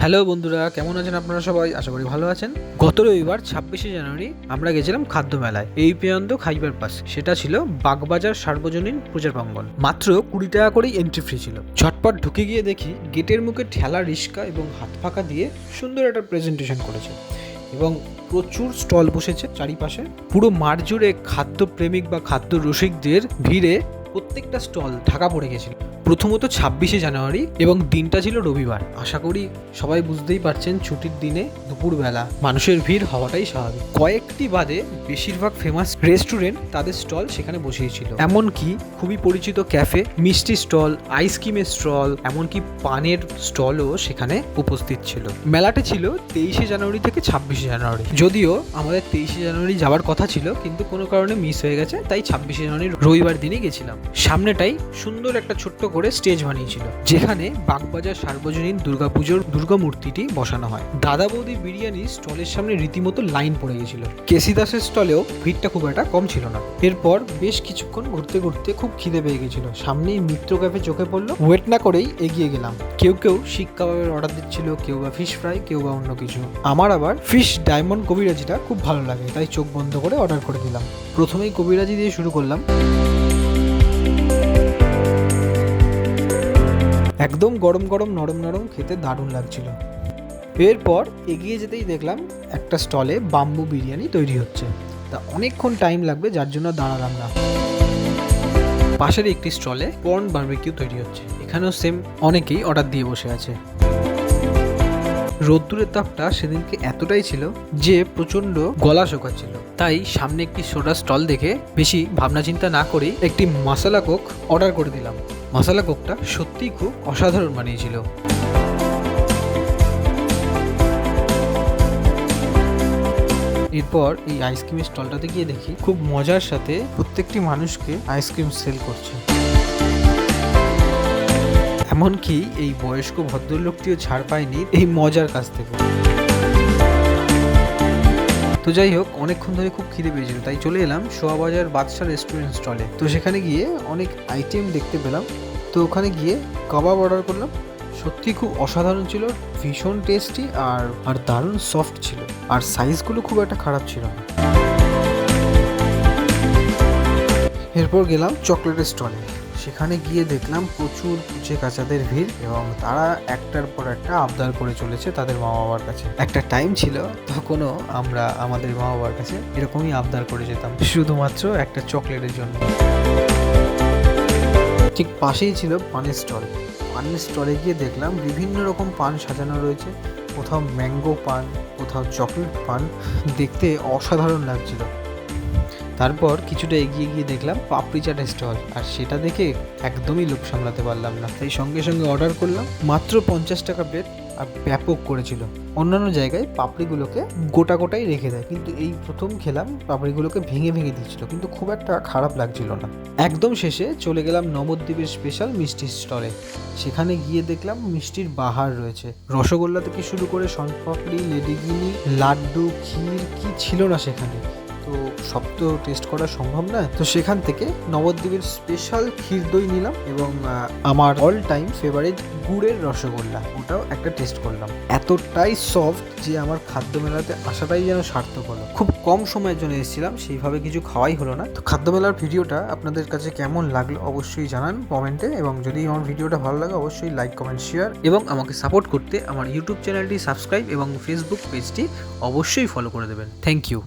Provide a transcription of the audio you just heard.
Hello বন্ধুরা, কেমন আছেন আপনারা সবাই? আশা করি ভালো আছেন। গত রবিবার, ছাব্বিশে জানুয়ারি, আমরা গেছিলাম খাদ্য মেলায়। এই পর্যন্ত খাইবার পাস। সেটা ছিল বাগবাজার সার্বজনীন পূজার প্রাঙ্গন মাত্র কুড়ি টাকা করেই এন্ট্রি ফ্রি ছিল। ঝটপট ঢুকে গিয়ে দেখি, গেটের মুখে ঠেলা, রিস্কা এবং হাত ফাঁকা দিয়ে সুন্দর একটা প্রেজেন্টেশন করেছে। এবং প্রচুর স্টল বসেছে চারিপাশে। পুরো মাঠ জুড়ে খাদ্য প্রেমিক বা খাদ্য রসিকদের ভিড়ে প্রত্যেকটা স্টল ঢাকা পড়ে গেছিল। প্রথমত ছাব্বিশে জানুয়ারি এবং দিনটা ছিল রবিবার। আশা করি সবাই বুঝতেই পারছেন ছুটির দিনে দুপুরবেলা মানুষের ভিড় হওয়াটাই স্বাভাবিক। কয়েকটি বাদে বেশিরভাগ ফেমাস রেস্টুরেন্ট তাদের স্টল সেখানে বসিয়েছিল এমনকি খুবই পরিচিত ক্যাফে মিষ্টি স্টল আইসক্রিমের স্টল এমনকি পানের স্টলও সেখানে উপস্থিত ছিল। মেলাটা ছিল তেইশে জানুয়ারি থেকে ছাব্বিশে জানুয়ারি। যদিও আমাদের তেইশে জানুয়ারি যাওয়ার কথা ছিল, কিন্তু কোনো কারণে মিস হয়ে গেছে, তাই ছাব্বিশে জানুয়ারি রবিবার দিনে গেছিলাম। সামনেটাই সুন্দর একটা ছোট্ট স্টেজ বানিয়েছিল, যেখানে বাগবাজার সার্বজনীন দুর্গাপুজোর দুর্গা মূর্তিটি বসানো হয়। দাদা বৌদি বিরিয়ানি স্টলের সামনে রীতিমতো লাইন পড়ে গেছিল কেসি দাসের স্টলেও ভিড়টা খুব একটা কম ছিল না। এরপর বেশ কিছুক্ষণ ঘুরতে ঘুরতে খুব খিদে পেয়ে গেছিল সামনেই মিত্র ক্যাফে চোখে পড়ল। ওয়েট না করেই এগিয়ে গেলাম। কেউ কেউ শিক কাবাবের অর্ডার দিচ্ছিল, কেউ বা ফিশ ফ্রাই, কেউ বা অন্য কিছু। আমার আবার ফিশ ডায়মন্ড কবিরাজিটা খুব ভালো লাগে, তাই চোখ বন্ধ করে অর্ডার করে দিলাম। প্রথমেই কবিরাজি দিয়ে শুরু করলাম। একদম গরম গরম নরম নরম খেতে দারুণ লাগছিল। এরপর এগিয়ে যেতেই দেখলাম একটা স্টলে বাম্বু বিরিয়ানি তৈরি হচ্ছে। তা অনেকক্ষণ টাইম লাগবে, যার জন্য দাঁড়ালাম না। পাশের একটি স্টলে পর্ন বারবিকিউ তৈরি হচ্ছে। এখানেও সেম অনেকেই অর্ডার দিয়ে বসে আছে। রোদ্দুরের তাপটা সেদিনকে এতটাই ছিল যে প্রচণ্ড গলা শোকাচ্ছিল। তাই সামনে একটি সোডা স্টল দেখে বেশি ভাবনা চিন্তা না করেই একটি মশলা কোক অর্ডার করে দিলাম। মশলা কোকটা সত্যিই খুব অসাধারণ বানিয়েছিল। এরপর এই আইসক্রিমের স্টলটাতে গিয়ে দেখি খুব মজার সাথে প্রত্যেকটি মানুষকে আইসক্রিম সেল করছে। এমনকি এই বয়স্ক ভদ্রলোকটিও ছাড় পায়নি এই মজার কাছ থেকে। তো যাই হোক, অনেকক্ষণ ধরে খুব খিদে পেয়েছিল, তাই চলে এলাম শোয়াবাজার বাদশা রেস্টুরেন্ট স্টলে। তো সেখানে গিয়ে অনেক আইটেম দেখতে পেলাম। তো ওখানে গিয়ে কাবাব অর্ডার করলাম। সত্যি খুব অসাধারণ ছিল, ভীষণ টেস্টি আর আর দারুণ সফট ছিল। আর সাইজগুলো খুব একটা খারাপ ছিল না। এরপর গেলাম চকলেটের স্টলে সেখানে গিয়ে দেখলাম প্রচুর কুচে কাচাদের ভিড় এবং তারা একটার পর একটা আবদার করে চলেছে তাদের মা বাবার কাছে। একটা টাইম ছিল, তখনও আমরা আমাদের মা বাবার কাছে এরকমই আবদার করে যেতাম। শুধুমাত্র একটা চকলেটের জন্য। ঠিক পাশেই ছিল পানের স্টল। পানের স্টলে গিয়ে দেখলাম বিভিন্ন রকম পান সাজানো রয়েছে। কোথাও ম্যাঙ্গো পান, কোথাও চকলেট পান। দেখতে অসাধারণ লাগছিল। তারপর কিছুটা এগিয়ে গিয়ে দেখলাম পাপড়ি চাটের স্টল, আর সেটা দেখে একদমই লোক সামলাতে পারলাম না। তাই সঙ্গে সঙ্গে অর্ডার করলাম, মাত্র পঞ্চাশ টাকা প্লেট আর ব্যাপক করেছিল। অন্যান্য জায়গায় পাপড়িগুলোকে গোটা গোটাই রেখে দেয়, কিন্তু এই প্রথম খেলাম পাপড়িগুলোকে ভেঙে ভেঙে দিচ্ছিল কিন্তু খুব একটা খারাপ লাগছিল না। একদম শেষে চলে গেলাম নবদ্বীপের স্পেশাল মিষ্টির স্টলে সেখানে গিয়ে দেখলাম মিষ্টির বাহার রয়েছে। রসগোল্লা থেকে শুরু করে শনপাপড়ি লেডিগিনি লাড্ডু, ক্ষীর কি ছিল না সেখানে। তো সব তো টেস্ট করা সম্ভব না। তো সেখান থেকে নবদ্বীপের স্পেশাল ক্ষীর দই নিলাম এবং আমার অল টাইম ফেভারিট গুড়ের রসগোল্লা। ওটাও একটা টেস্ট করলাম। এতটাই সফট যে আমার খাদ্য মেলাতে আসাটাই যেন সার্থক হলো। খুব কম সময়ের জন্য এসেছিলাম, সেইভাবে কিছু খাওয়াই হলো না। তো খাদ্য মেলার ভিডিওটা আপনাদের কাছে কেমন লাগল অবশ্যই জানান কমেন্টে এবং যদি আমার ভিডিওটা ভালো লাগে অবশ্যই লাইক কমেন্ট শেয়ার এবং আমাকে সাপোর্ট করতে আমার ইউটিউব চ্যানেলটি সাবস্ক্রাইব এবং ফেসবুক পেজটি অবশ্যই ফলো করে দেবেন। Thank you